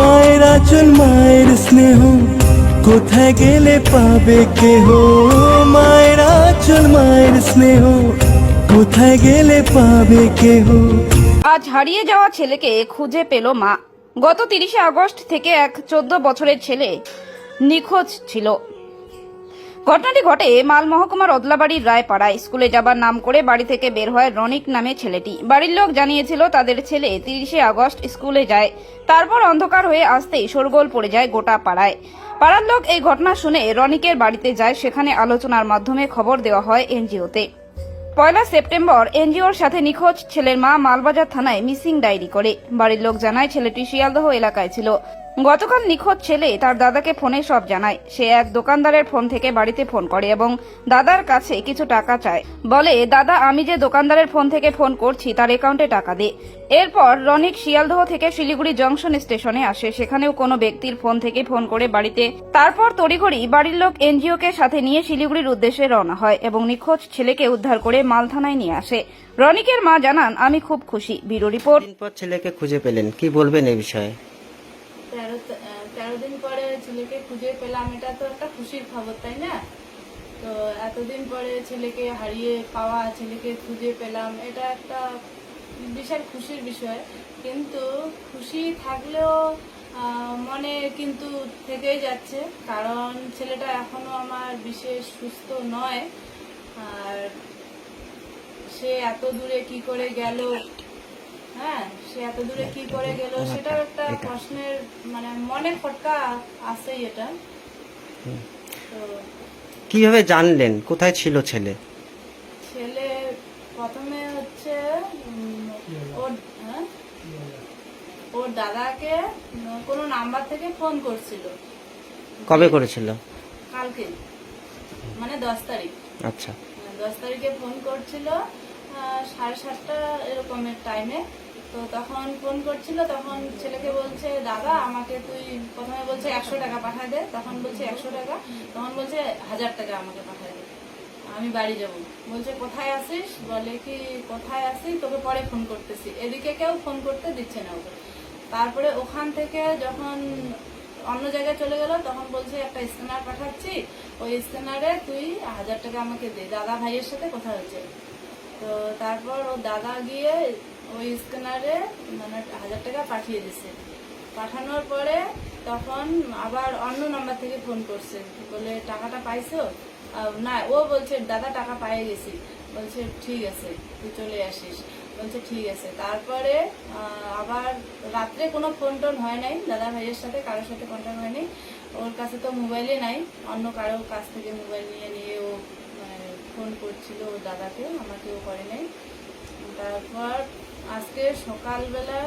মায়ের আচল, মায়ের স্নেহ। কোথায় গেলে পাবে কেহ? মায়ের আচল, মায়ের স্নেহ। কোথায় গেলে পাবে কেহ? আজ হারিয়ে যাওয়া ছেলেকে খুঁজে পেল মা। গত তিরিশে আগস্ট থেকে এক চোদ্দ বছরের ছেলে নিখোঁজ ছিল। ঘটনাটি ঘটে মাল মহকুমার অদলাবাড়ির রায়পাড়ায় স্কুলে যাবার নাম করে বাড়ি থেকে বের হয় রনিক নামে ছেলেটি। বাড়ির লোক জানিয়েছিল তাদের ছেলে তিরিশে আগস্ট স্কুলে যায়। তারপর অন্ধকার হয়ে আসতেই শোরগোল পড়ে যায় গোটা পাড়ায়। পাড়ার লোক এই ঘটনা শুনে রনিকের বাড়িতে যায়। সেখানে আলোচনার মাধ্যমে খবর দেওয়া হয় এনজিওতে। পয়লা সেপ্টেম্বর এনজিওর সাথে নিখোঁজ ছেলের মা মালবাজার থানায় মিসিং ডায়েরি করে। বাড়ির লোক জানায় ছেলেটি শিয়ালদহ এলাকায় ছিল। গতকাল নিখোঁজ ছেলে তার দাদাকে ফোনে সব জানায়। সে এক দোকানদারের ফোন থেকে বাড়িতে ফোন করে এবং দাদার কাছে কিছু টাকা চায়। বলে, দাদা, আমি যে দোকানদারের ফোন থেকে ফোন করছি, তার অ্যাকাউন্টে টাকা দে। এরপর রনিক শিয়ালদহ থেকে শিলিগুড়ি জংশন স্টেশনে আসে। সেখানেও কোনো ব্যক্তির ফোন থেকে ফোন করে বাড়িতে। তারপর তড়িঘড়ি বাড়ির লোক এনজিওকে সাথে নিয়ে শিলিগুড়ির উদ্দেশ্যে রওনা হয় এবং নিখোঁজ ছেলেকে উদ্ধার করে মালথানায় নিয়ে আসে। রনিকের মা জানান, আমি খুব খুশি। Bureau report. ছেলেকে খুঁজে পেলেন। কি বলবেন এই বিষয়ে? তেরো তেরো দিন পরে ছেলেকে খুঁজে পেলাম, এটা তো একটা খুশির খবর, তাই না? তো এতদিন পরে ছেলেকে হারিয়ে পাওয়া, ছেলেকে খুঁজে পেলাম, এটা একটা বিশাল খুশির বিষয়। কিন্তু খুশি থাকলেও মনে কিন্তু থেকেই যাচ্ছে, কারণ ছেলেটা এখনও আমার বিশেষ সুস্থ নয়। আর সে এত দূরে কি করে গেল হ্যাঁ সে এত দূরে কি করে গেল? সেটাও একটা প্রশ্নের মানে মনে খটকা আছেই এটা। তো কীভাবে জানলেন? কোথায় ছিল ছেলে? ছেলে প্রথমে হচ্ছে ওর হ্যাঁ? ওর দাদাকে কোনো নাম্বার থেকে ফোন করছিল। কবে করেছিল? কালকে। মানে দশ তারিখ। আচ্ছা। দশ তারিখে ফোন করছিল সাড়ে সাতটা এরকমের টাইমে তো তখন ফোন করছিল, তখন ছেলেকে বলছে, দাদা, আমাকে তুই প্রথমে বলছে একশো টাকা পাঠা দে, তখন বলছে একশো টাকা, তখন বলছে হাজার টাকা আমাকে পাঠায় দে, আমি বাড়ি যাব। বলছে, কোথায় আসিস বলে কি, কোথায় আসি তোকে পরে ফোন করতেছি। এদিকে কেউ ফোন করতে দিচ্ছে না ওকে। তারপরে ওখান থেকে যখন অন্য জায়গায় চলে গেল, তখন বলছে, একটা স্ক্যানার পাঠাচ্ছি, ওই স্ক্যানারে তুই হাজার টাকা আমাকে দে। দাদা ভাইয়ের সাথে কথা হয়েছে। তো তারপর ও দাদা গিয়ে ওই স্ক্যানারে মানে হাজার টাকা পাঠিয়ে দিছে। পাঠানোর পরে তখন আবার অন্য নাম্বার থেকে ফোন করছে। বলে টাকাটা পাইছো? না ও বলছে দাদা টাকা পাইয়ে গেছি। বলছে ঠিক আছে তুই চলে আসিস। বলছে ঠিক আছে। তারপরে আবার রাত্রে কোনো ফোন টোন হয় নাই। দাদা ভাইয়ের সাথে কারোর সাথে কন্ট্যাক্ট হয়নি। ওর কাছে তো মোবাইলে নাই। অন্য কারও কাছ থেকে মোবাইল নিয়ে নিয়ে ও মানে, ফোন করছিল ওর দাদাকে। আমাকেও করে নাই। তারপর আজকে সকালবেলা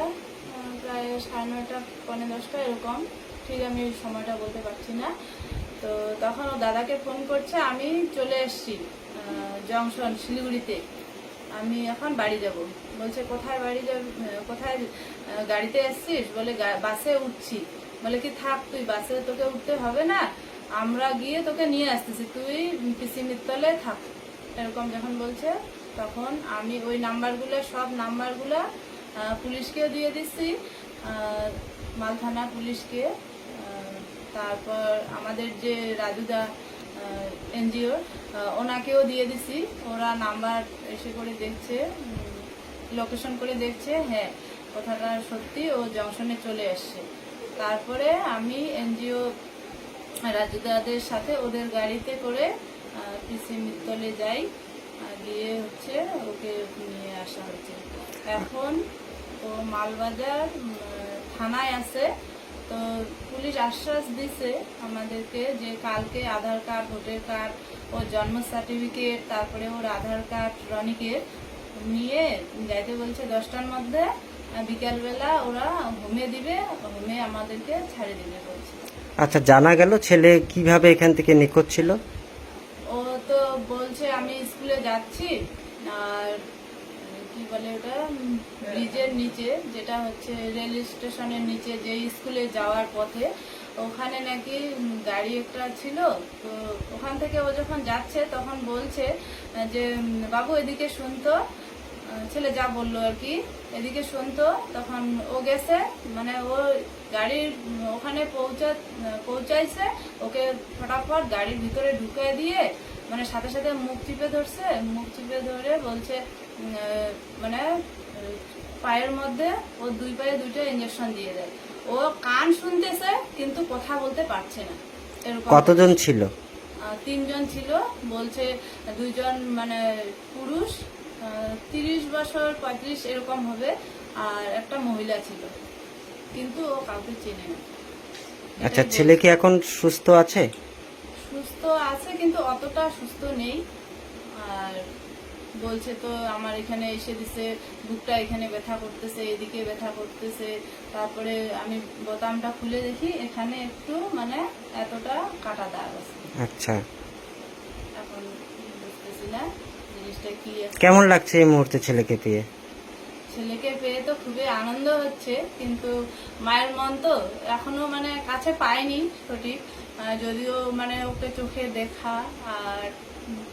প্রায় সাড়ে নয়টা পনেরো দশটা এরকম। ঠিক আমি সময়টা বলতে পারছি না। তো তখন ও দাদাকে ফোন করছে, আমি চলে এসেছি জংশন, শিলিগুড়িতে। আমি এখন বাড়ি যাব। বলছে, কোথায় বাড়ি যাব? কোথায় গাড়িতে এসছিস? বলে বাসে উঠছি। বলে, কি থাক তুই, বাসে তোকে উঠতে হবে না। আমরা গিয়ে তোকে নিয়ে আসতেছি। তুই পিসি মিত্তলে থাক। এরকম যখন বলছে তখন আমি ওই নাম্বারগুলো, সব নাম্বারগুলো পুলিশকেও দিয়ে দিচ্ছি মালথানা পুলিশকে। তারপর আমাদের যে রাজুদা এনজিও ওনাকেও দিয়ে দিছি। ওরা নাম্বার এসে করে দেখছে লোকেশন করে দেখছে হ্যাঁ কথাটা সত্যি, ও জংশনে চলে এসছে। তারপরে আমি এনজিও রাজুদাদের সাথে ওদের গাড়িতে করে পিসি মিত্তলে যাই। গিয়ে হচ্ছে, ওকে নিয়ে আসা হচ্ছে। এখন তো মালবাজার থানায় আছে। তো পুলিশ আশ্বাস দিছে আমাদেরকে যে কালকে আধার কার্ড, ভোটার কার্ড ওর জন্ম সার্টিফিকেট তারপরে ওর আধার কার্ড রনিকের নিয়ে যাইতে বলছে দশটার মধ্যে। বিকালবেলা ওরা হোমে দিবে, হোমে আমাদেরকে ছাড়ে দিবে বলছে। আচ্ছা জানা গেল ছেলে কীভাবে এখান থেকে নিখোঁজ ছিল? ও বলছে, আমি স্কুলে যাচ্ছি, আর, কি বলে ওটা ব্রিজের নিচে, যেটা হচ্ছে রেল স্টেশনের নিচে যে স্কুলে যাওয়ার পথে, ওখানে নাকি গাড়ি একটা ছিল, তো ওখান থেকে ও যখন যাচ্ছে, তখন বলছে, যে বাবু এদিকে শুনতো ছেলে যা বলল আর কি, এদিকে শুনতো তখন ও গেছে মানে ও গাড়ির, ওখানে পৌঁছা, পৌঁছাইছে, ওকে ফটাফট গাড়ির ভিতরে ঢুকে দিয়ে মানে সাথে সাথে মুখ চিপে ধরছে মুখ চিপে ধরে বলছে মানে পায়ের মধ্যে ও দুই পায়ে দুইটা ইঞ্জেকশন দিয়ে দেয়। ও কান শুনতেছে কিন্তু কথা বলতে পারছে না। কতজন ছিল? তিনজন ছিল। বলছে দুইজন মানে পুরুষ তিরিশ বছর পঁয়ত্রিশ এরকম হবে আর একটা মহিলা ছিল। কিন্তু ও কাউকে চেনে না। আচ্ছা ছেলে কি এখন সুস্থ আছে? সুস্থ আছে কিন্তু অতটা সুস্থ নেই। আর বলছে তো আমার এখানে এসে দিছে বুকটা এখানে ব্যথা করতেছে এদিকে ব্যথা করতেছে। তারপরে আমি বোতামটা খুলে দেখি এখানে একটু মানে এতটা কাটা দাগ আছে। আচ্ছা। এখন বুঝতেছি না জিনিসটা কি আছে। কেমন লাগছে এই মুহূর্তে ছেলেকে পেয়ে? ছেলেকে পেয়ে তো খুবই আনন্দ হচ্ছে কিন্তু মায়ের মন তো এখনও মানে কাছে পায়নি সঠিক। যদিও মানে ওকে চোখে দেখা আর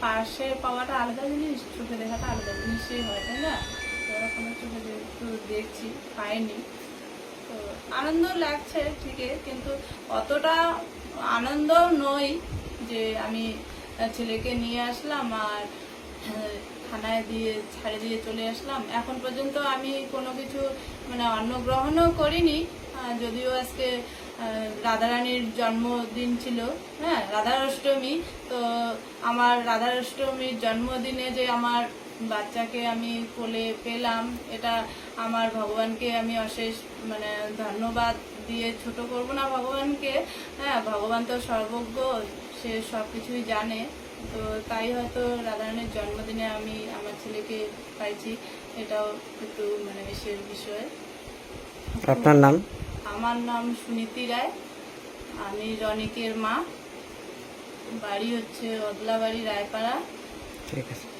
পাশে পাওয়াটা আলাদা জিনিস, চোখে দেখাটা আলাদা জিনিসই হয়, তাই না? তো এখনও চোখে একটু দেখছি, পাইনি। তো আনন্দ লাগছে ঠিকই, কিন্তু অতটা আনন্দ নই যে আমি ছেলেকে নিয়ে আসলাম আর থানায় দিয়ে, ছাড়ে দিয়ে চলে আসলাম। এখন পর্যন্ত আমি কোনো কিছু মানে অন্নগ্রহণও করিনি। যদিও আজকে রাধারানীর জন্মদিন ছিল। হ্যাঁ রাধাষ্টমী তো আমার রাধাষ্টমীর জন্মদিনে যে আমার বাচ্চাকে আমি কোলে পেলাম, এটা আমার ভগবানকে আমি অশেষ মানে ধন্যবাদ দিয়ে ছোট করব না ভগবানকে। হ্যাঁ ভগবান তো সর্বজ্ঞ, সে সব কিছুই জানে। তো তাই হয়তো রাধারানীর জন্মদিনে আমি আমার ছেলেকে পাইছি। এটাও একটু মানে বিশেষ বিষয়। আপনার নাম? আমার নাম সুনীতি রায়। আমি রনিকের মা। বাড়ি হচ্ছে অদলাবাড়ি রায়পাড়া। ঠিক আছে।